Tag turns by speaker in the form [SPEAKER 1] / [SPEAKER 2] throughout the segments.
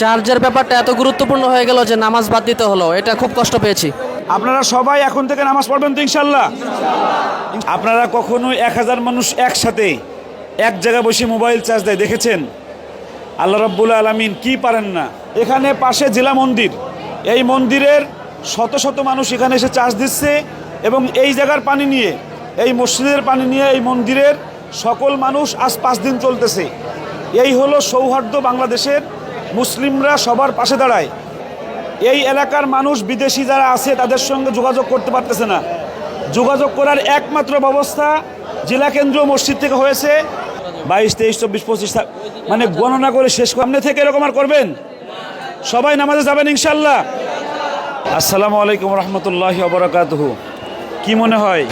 [SPEAKER 1] চার্জের ব্যাপারটা এত গুরুত্বপূর্ণ হয়ে গেল যে নামাজ বাদ দিতে হলো এটা খুব কষ্ট পেয়েছি
[SPEAKER 2] আপনারা সবাই এখন থেকে নামাজ পড়বেন তো ইনশাল্লাহ আপনারা কখনোই এক হাজার মানুষ একসাথে এক জায়গায় বসে মোবাইল চার্জ দেয় দেখেছেন আল্লাহ রব্বুল আলমিন কি পারেন না এখানে পাশে জেলা মন্দির এই মন্দিরের শত শত মানুষ এখানে এসে চার্জ দিচ্ছে এবং এই জায়গার পানি নিয়ে এই মসজিদের পানি নিয়ে এই মন্দিরের সকল মানুষ আজ পাঁচ দিন চলতেছে এই হলো সৌহার্দ্য বাংলাদেশের মুসলিমরা সবার পাশে দাঁড়ায় এই এলাকার মানুষ বিদেশি যারা আছে তাদের সঙ্গে যোগাযোগ করতে পারতেছে না যোগাযোগ করার একমাত্র ব্যবস্থা জেলা কেন্দ্রীয় মসজিদ থেকে হয়েছে বাইশ তেইশ চব্বিশ পঁচিশ মানে গণনা করে শেষ সামনে থেকে এরকম আর করবেন সবাই নামাজে যাবেন ইনশাল্লাহ আসসালামু আলাইকুম রহমতুল্লাহ অবরাকাতহু কি মনে হয়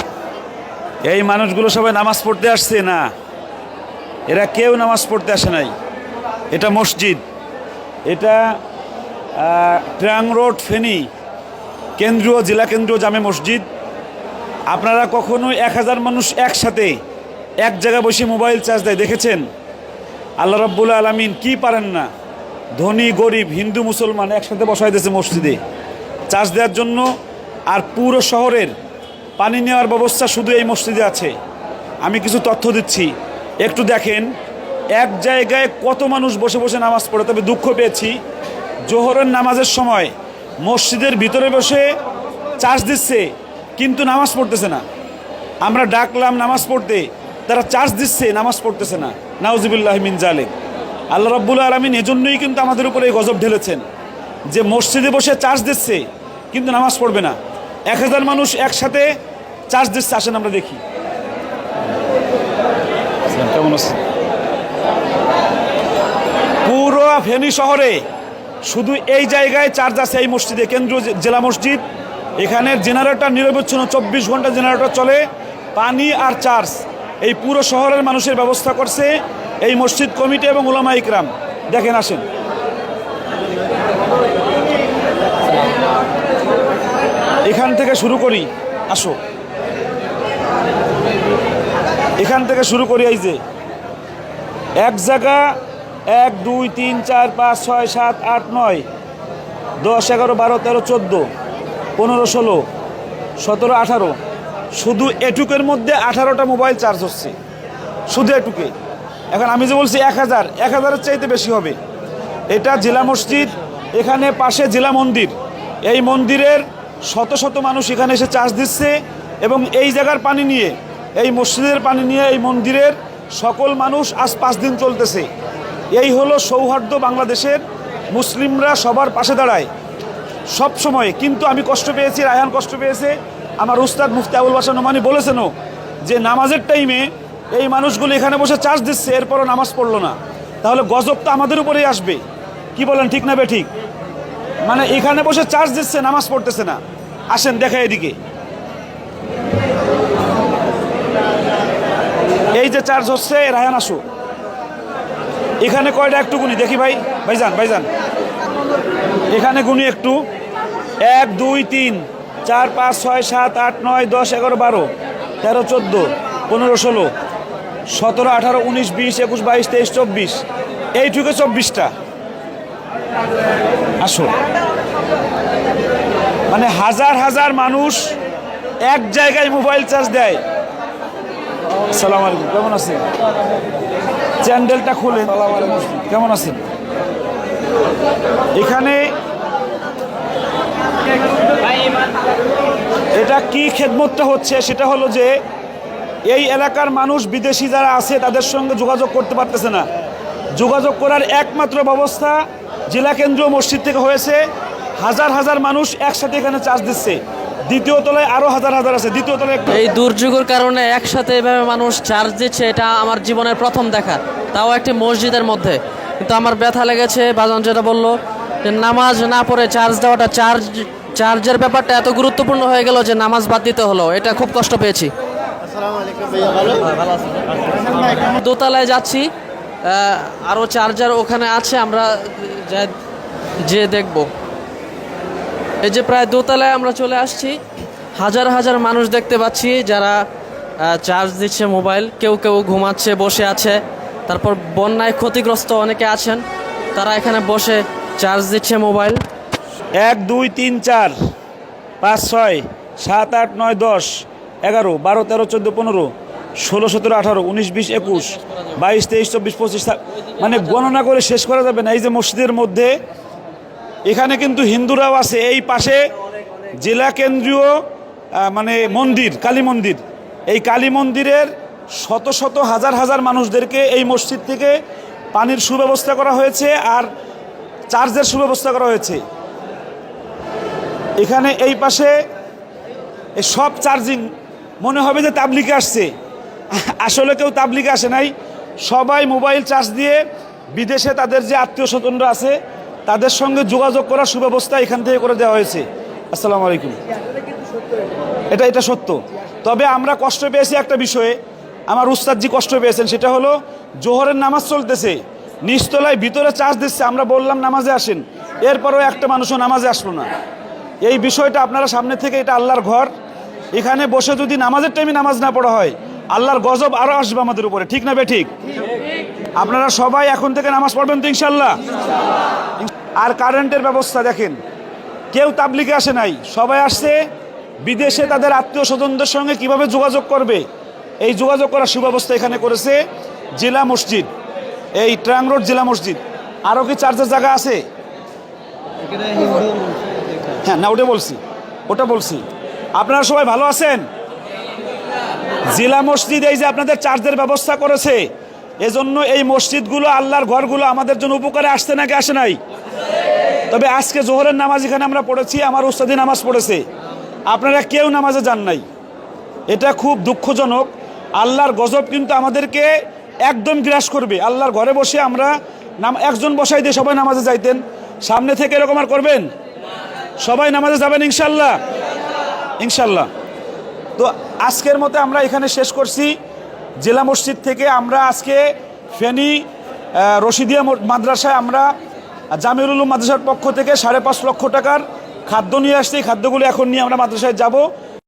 [SPEAKER 2] এই মানুষগুলো সবাই নামাজ পড়তে আসছে না এরা কেউ নামাজ পড়তে আসে নাই এটা মসজিদ এটা ট্রাং রোড ফেনি কেন্দ্রীয় জেলা কেন্দ্রীয় জামে মসজিদ আপনারা কখনোই এক হাজার মানুষ একসাথে এক জায়গায় বসে মোবাইল চার্জ দেয় দেখেছেন আল্লাহ রব্বুল আলমিন কি পারেন না ধনী গরিব হিন্দু মুসলমান একসাথে বসায় দিয়েছে মসজিদে চার্জ দেওয়ার জন্য আর পুরো শহরের পানি নেওয়ার ব্যবস্থা শুধু এই মসজিদে আছে আমি কিছু তথ্য দিচ্ছি একটু দেখেন এক জায়গায় কত মানুষ বসে বসে নামাজ পড়ে তবে দুঃখ পেয়েছি জোহরের নামাজের সময় মসজিদের ভিতরে বসে চার্জ দিচ্ছে কিন্তু নামাজ পড়তেছে না আমরা ডাকলাম নামাজ পড়তে তারা চার্জ দিচ্ছে নামাজ পড়তেছে না নাউজিবুল্লাহ মিন জালেক আল্লাহ রব্বুল আলমিন এজন্যই কিন্তু আমাদের উপরে এই গজব ঢেলেছেন যে মসজিদে বসে চার্জ দিচ্ছে কিন্তু নামাজ পড়বে না এক হাজার মানুষ একসাথে চার্জ দিচ্ছে আসেন আমরা দেখি কেমন আছে পুরো ফেনী শহরে শুধু এই জায়গায় চার্জ আছে এই মসজিদে কেন্দ্রীয় জেলা মসজিদ এখানে জেনারেটর নিরবচ্ছিন্ন চব্বিশ ঘন্টা জেনারেটর চলে পানি আর চার্জ এই পুরো শহরের মানুষের ব্যবস্থা করছে এই মসজিদ কমিটি এবং ওলামা ইকরাম দেখেন আসেন এখান থেকে শুরু করি আসো এখান থেকে শুরু করি এই যে এক জায়গা এক দুই তিন চার পাঁচ ছয় সাত আট নয় দশ এগারো বারো তেরো চোদ্দো পনেরো ষোলো সতেরো আঠারো শুধু এটুকের মধ্যে আঠারোটা মোবাইল চার্জ হচ্ছে শুধু এটুকে এখন আমি যে বলছি এক হাজার এক হাজারের চাইতে বেশি হবে এটা জেলা মসজিদ এখানে পাশে জেলা মন্দির এই মন্দিরের শত শত মানুষ এখানে এসে চার্জ দিচ্ছে এবং এই জায়গার পানি নিয়ে এই মসজিদের পানি নিয়ে এই মন্দিরের সকল মানুষ আজ পাঁচ দিন চলতেছে এই হলো সৌহার্দ্য বাংলাদেশের মুসলিমরা সবার পাশে দাঁড়ায় সব সময় কিন্তু আমি কষ্ট পেয়েছি রায়হান কষ্ট পেয়েছে আমার উস্তাদ মুফতি আবুল বাসা নোমানি বলেছেনও যে নামাজের টাইমে এই মানুষগুলো এখানে বসে চার্জ দিচ্ছে এরপরও নামাজ পড়লো না তাহলে গজব তো আমাদের উপরেই আসবে কি বলেন ঠিক না বে ঠিক মানে এখানে বসে চার্জ দিচ্ছে নামাজ পড়তেছে না আসেন দেখা এদিকে এই যে চার্জ হচ্ছে রায়হান আসুক এখানে কয়টা একটু গুনি দেখি ভাই ভাইজান ভাইজান এখানে গুনি একটু এক দুই তিন চার পাঁচ ছয় সাত আট নয় দশ এগারো বারো তেরো চোদ্দো পনেরো ষোলো সতেরো আঠারো উনিশ বিশ একুশ বাইশ তেইশ চব্বিশ এইটুকু চব্বিশটা আসো মানে হাজার হাজার মানুষ এক জায়গায় মোবাইল চার্জ দেয় আসসালামু আলাইকুম কেমন আছেন চ্যান্ডেলটা খুলে কেমন আছেন এখানে এটা কি খেদমতটা হচ্ছে সেটা হলো যে এই এলাকার মানুষ বিদেশি যারা আছে তাদের সঙ্গে যোগাযোগ করতে পারতেছে না যোগাযোগ করার একমাত্র ব্যবস্থা জেলা কেন্দ্রীয় মসজিদ থেকে হয়েছে হাজার হাজার মানুষ একসাথে এখানে চার্জ দিচ্ছে দ্বিতীয় তলায় আরো হাজার হাজার আছে দ্বিতীয় তলায়
[SPEAKER 1] এই দুর্যোগের কারণে একসাথে এভাবে মানুষ চার্জ দিচ্ছে এটা আমার জীবনের প্রথম দেখা তাও একটি মসজিদের মধ্যে কিন্তু আমার ব্যথা লেগেছে বাজন যেটা বললো যে নামাজ না পড়ে চার্জ দেওয়াটা চার্জ চার্জের ব্যাপারটা এত গুরুত্বপূর্ণ হয়ে গেল যে নামাজ বাদ দিতে হলো এটা খুব কষ্ট পেয়েছি দোতলায় যাচ্ছি আরও চার্জার ওখানে আছে আমরা যে দেখবো এই যে প্রায় দোতলায় আমরা চলে আসছি হাজার হাজার মানুষ দেখতে পাচ্ছি যারা চার্জ দিচ্ছে মোবাইল কেউ কেউ ঘুমাচ্ছে বসে আছে তারপর বন্যায় ক্ষতিগ্রস্ত অনেকে আছেন তারা এখানে বসে চার্জ দিচ্ছে মোবাইল
[SPEAKER 2] এক দুই তিন চার পাঁচ ছয় সাত আট নয় দশ এগারো বারো তেরো চোদ্দো পনেরো ষোলো সতেরো আঠারো উনিশ বিশ একুশ বাইশ তেইশ চব্বিশ পঁচিশ মানে গণনা করে শেষ করা যাবে না এই যে মসজিদের মধ্যে এখানে কিন্তু হিন্দুরাও আছে এই পাশে জেলা কেন্দ্রীয় মানে মন্দির কালী মন্দির এই কালী মন্দিরের শত শত হাজার হাজার মানুষদেরকে এই মসজিদ থেকে পানির সুব্যবস্থা করা হয়েছে আর চার্জের সুব্যবস্থা করা হয়েছে এখানে এই পাশে সব চার্জিং মনে হবে যে তাবলিকে আসছে আসলে কেউ তাবলিকে আসে নাই সবাই মোবাইল চার্জ দিয়ে বিদেশে তাদের যে আত্মীয় স্বজনরা আছে তাদের সঙ্গে যোগাযোগ করার সুব্যবস্থা এখান থেকে করে দেওয়া হয়েছে আসসালামু আলাইকুম এটা এটা সত্য তবে আমরা কষ্ট পেয়েছি একটা বিষয়ে আমার উস্তাদজি কষ্ট পেয়েছেন সেটা হলো জোহরের নামাজ চলতেছে নিচতলায় ভিতরে চার্জ দিচ্ছে আমরা বললাম নামাজে আসেন এরপরও একটা মানুষও নামাজে আসলো না এই বিষয়টা আপনারা সামনে থেকে এটা আল্লাহর ঘর এখানে বসে যদি নামাজের টাইমে নামাজ না পড়া হয় আল্লাহর গজব আরও আসবে আমাদের উপরে ঠিক না বে ঠিক আপনারা সবাই এখন থেকে নামাজ পড়বেন তো ইনশাল্লাহ আর কারেন্টের ব্যবস্থা দেখেন কেউ তাবলিকে আসে নাই সবাই আসছে বিদেশে তাদের আত্মীয় স্বজনদের সঙ্গে কিভাবে যোগাযোগ করবে এই যোগাযোগ করার সুব্যবস্থা এখানে করেছে জেলা মসজিদ এই ট্রাং রোড জেলা মসজিদ আরও কি চার্জের জায়গা আছে হ্যাঁ না ওটা বলছি ওটা বলছি আপনারা সবাই ভালো আছেন জেলা মসজিদ এই যে আপনাদের চার্জের ব্যবস্থা করেছে এজন্য এই মসজিদগুলো আল্লাহর ঘরগুলো আমাদের জন্য উপকারে আসছে নাকি আসে নাই তবে আজকে জোহরের নামাজ এখানে আমরা পড়েছি আমার উস্তাদি নামাজ পড়েছে আপনারা কেউ নামাজে যান নাই এটা খুব দুঃখজনক আল্লাহর গজব কিন্তু আমাদেরকে একদম গ্রাস করবে আল্লাহর ঘরে বসে আমরা নাম একজন বসাই দিয়ে সবাই নামাজে যাইতেন সামনে থেকে এরকম আর করবেন সবাই নামাজে যাবেন ইনশাল্লাহ ইনশাল্লাহ তো আজকের মতো আমরা এখানে শেষ করছি জেলা মসজিদ থেকে আমরা আজকে ফেনী রশিদিয়া মাদ্রাসায় আমরা জামিরুলুম মাদ্রাসার পক্ষ থেকে সাড়ে পাঁচ লক্ষ টাকার খাদ্য নিয়ে আসছি খাদ্যগুলি এখন নিয়ে আমরা মাদ্রাসায় যাব